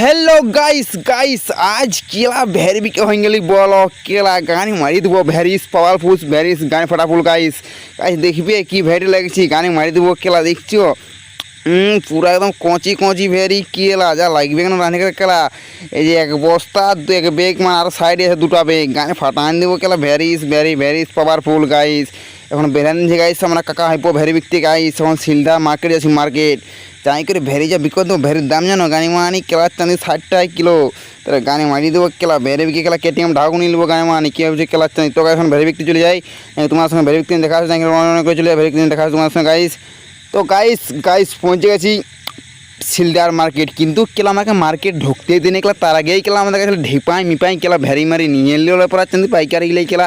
Hello guys কেলা very বিকে হয়ে গেলি বলো, কেলা গানি মারি দেবো ভ্যারিস পাওয়ারফুল ভ্যারিস গানি ফাটাফুল গাইস গাইস দেখবে কি ভ্যারি লাগছি, গানি মারি দেবো, কেলা দেখছ? হুম পুরো একদম কচি কচি ভেরি, কেলা, যা লাগবে কেন রানি করে কেলা? এই যে এক বস্তা, দু এক বেগ মানে আর সাইডে আছে দুটো বেগ গানে ফাটান দেবো, কেলা varies very varies powerful guys এখন বেরান যে গাইস আমরা কাকা হাইপো ভ্যারি বিকতে গাইস এখন সিলদা মার্কেট আছি মার্কেট চাই করে ভেরি যা বিকো দেবো ভেরির দাম জানো? গানি মানি কেলা চাঁদি ষাট টাকা কিলো। তারা গানে মারি দেবো কেলা ভেরি বিকে কেলা কেটিএম ঢাকু নিয়ে নেব গানে মানি কী ভাবছে কেলা চাঁদি তো এখন ভেরি বিক্রি চলে যাই তোমার সঙ্গে ভেরি বিক্রি দেখা তাই অনেক করে চলে যায় ভেরি বিক্রি দেখা আসছে তোমার সঙ্গে গাইস তো গাইস গাইস পৌঁছে গেছি। সিলডার মার্কেট, কিন্তু কেলা আমাকে মার্কেট ঢুকতে দিন একলা তার আগেই কেলা আমাদের কাছে ঢিপাই মিপাই কেলা ভ্যারি মারি নিয়ে এলে পর চান্দি পাইকারি গেলে কেলা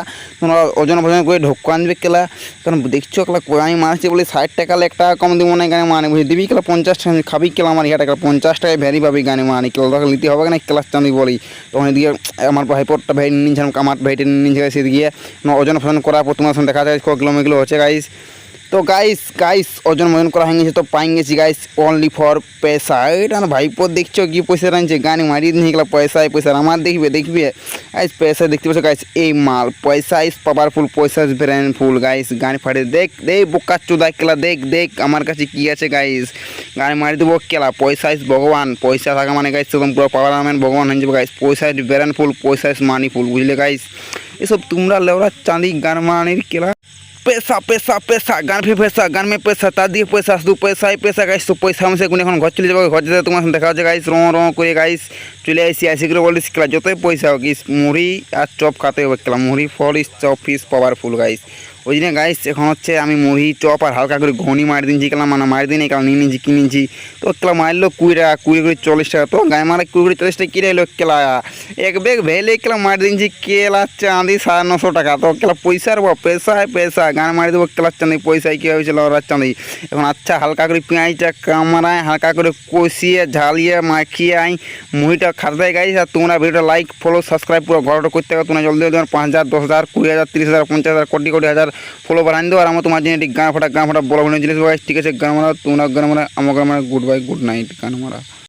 ওজন ভোজন করে ঢোক আনবে কেলা। কারণ দেখছ কেলা আমি মারছি বলে ষাট টাকা এক টাকা কম দিব না গানে মানে বুঝে দিবি কেলা, পঞ্চাশ টাকা খাবি কেলা আমার ইয়া টাকা পঞ্চাশ টাকায় ভ্যারি পাবি গানে মানে কেলা টাকা নিতে হবে না ক্লাস চান্দি বলি। তখন এদিকে আমার ভাইপরটা নিয়ে নিয়েছিলাম আমার ভাইটা নিয়ে সেদিকে ওজন ফোজন করার পর তোমার সঙ্গে দেখা যায় ক কিলো কিলো হচ্ছে গাইস তো গাইস গাইস ওজন মজন করা হয়ে গেছে, তো পাই গেছি গাইস অনলি ফর পয়সা। এটা ভাইপো দেখছ কি পয়সা রাখছে গানি মারিয়ে নিয়ে গেলা পয়সা পয়সা আমার দেখবে দেখবে। গাইস পয়সা দেখতে পাচ্ছ গাইস এই মাল, পয়সা ইস পাওয়ারফুল পয়সা ইস ফুল গাইস গানি ফাটে দেখ দে বোকা চুদা কেলা, দেখ দেখ, আমার কাছে কি আছে গাইস গানি মারি দেবো কেলা, পয়সা ইস ভগবান, পয়সা থাকা মানে গাইস একদম পুরো পাওয়ার ম্যান ভগবান হয়ে যাবে গাইস পয়সা ইস ফুল পয়সা ইস মানি ফুল বুঝলে গাইস এসব তোমরা লেওরা চাঁদি গান মানির কেলা। পেশা পেশা পেশা, গান ফে পেশা, গান মে পেশা তা দিয়ে পয়সা শুধু পয়সায় পেশা, গাইস তো পয়সা আমি সেগুন এখন ঘর চলে যাব, ঘর যেতে তোমার দেখা হচ্ছে, গাইস, রং রং করে, গাইস, চলে আসি আসি করে বলিস খেলা যতই পয়সা হোক মুড়ি আর চপ খাতে হবে খেলা মুড়ি, ফল ইস চপ ইস পাওয়ারফুল গাইস। ওই জন্য গাইস এখন হচ্ছে আমি মুড়ি চপ আর হালকা করে ঘনি মারি দিনছি খেলা মানে মারি দিন খেলা নিয়ে নিয়েছি, কিনে নিয়েছি। তো খেলা মারলো কুড়ি টাকা, কুড়ি করে চল্লিশ টাকা। তো গায়ে মারা কুড়ি করে চল্লিশ টাকা কিনে এলো কেলা এক বেগ ভেলে কেলা মারি দিনছি কেলা চাঁদি সাড়ে নশো টাকা। তো কেলা পয়সার বা পেশায় পয়সা গান মারি দেবো খেলা চাঁদি, পয়সায় কী হয়েছিল ওরা চাঁদি। এখন আচ্ছা হালকা করে পেঁয়াজটা কামড়ায়, হালকা করে কষিয়ে, ঝালিয়ে, মাখিয়ে আই। মুড়িটা খাতে গাইস আর তোমরা ভিডিওটা লাইক ফলো সাবস্ক্রাইব পুরো ঘরটা করতে হবে। তোমরা জলদি জলদি পাঁচ হাজার, দশ হাজার, কুড়ি হাজার, তিরিশ হাজার, পঞ্চাশ হাজার, কোটি কোটি হাজার ফলো বাড়ান দেবো আর আমার তোমার জন্য গান, ফাটা গান, ফাটা বলা বলে জিনিস ঠিক আছে, গান মারা তোমরা গান মারা আমার গান মারা গুড বাই গুড নাইট গান মারা